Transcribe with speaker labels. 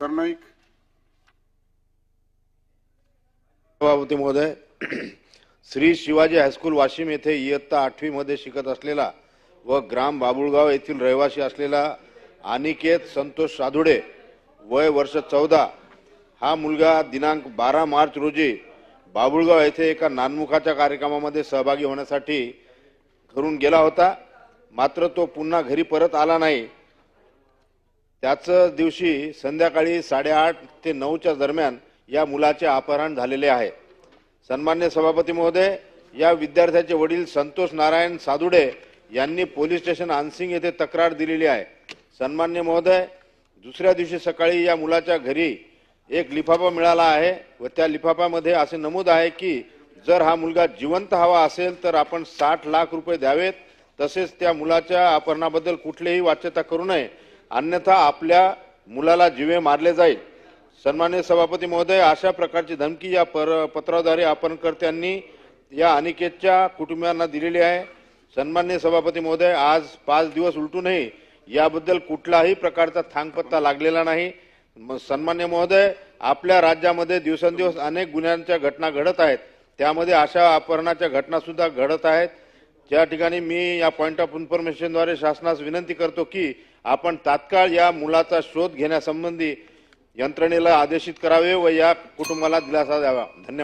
Speaker 1: सरनाईक
Speaker 2: सभापती महोदय श्री शिवाजी हायस्कूल वाशिम येथे इयत्ता आठवीमध्ये शिकत असलेला व ग्राम बाबुळगाव येथील रहिवासी असलेला अनिकेत संतोष साधुडे वय वर्ष चौदा. हा मुलगा दिनांक बारा मार्च रोजी बाबुळगाव येथे एका नानमुखाच्या कार्यक्रमामध्ये सहभागी होण्यासाठी घरून गेला होता. मात्र तो पुन्हा घरी परत आला नाही. त्याच दिवशी संध्याकाळी साडेआठ ते नऊच्या दरम्यान या मुलाचे अपहरण झालेले आहे. सन्मान्य सभापती महोदय या विद्यार्थ्याचे वडील संतोष नारायण सादुडे यांनी पोलीस स्टेशन आनसिंग येथे तक्रार दिलेली आहे. सन्मान्य महोदय दुसऱ्या दिवशी सकाळी या मुलाच्या घरी एक लिफाफा मिळाला आहे व त्या लिफाफ्यामध्ये असे नमूद आहे की जर हा मुलगा जिवंत हवा असेल तर आपण साठ लाख रुपये द्यावेत. तसेच त्या मुलाच्या अपहरणाबद्दल कुठलीही वाच्यता करू नये. अन्यथा आपल्या मुलाला जिवे मारले जाईल. सन्मान्य सभापती महोदय अशा प्रकारची धमकी या पर पत्राद्वारे अपहरणकर्त्यांनी या अनिकेतच्या कुटुंबियांना दिलेली आहे. सन्मान्य सभापती महोदय आज पाच दिवस उलटूनही याबद्दल कुठलाही प्रकारचा थांगपत्ता लागलेला नाही. म- सन्मान्य महोदय आपल्या राज्यामध्ये दिवसेंदिवस अनेक गुन्ह्यांच्या घटना घडत आहेत. त्यामध्ये अशा अपहरणाच्या घटनासुद्धा घडत आहेत. त्या ठिकाणी मी या पॉईंट ऑफ इन्फॉर्मेशनद्वारे शासनास विनंती करतो की आपण तात्काळ या मुलाचा शोध घेण्यासंबंधी यंत्रणेला आदेशित करावे व या कुटुंबाला दिलासा द्यावा. धन्यवाद.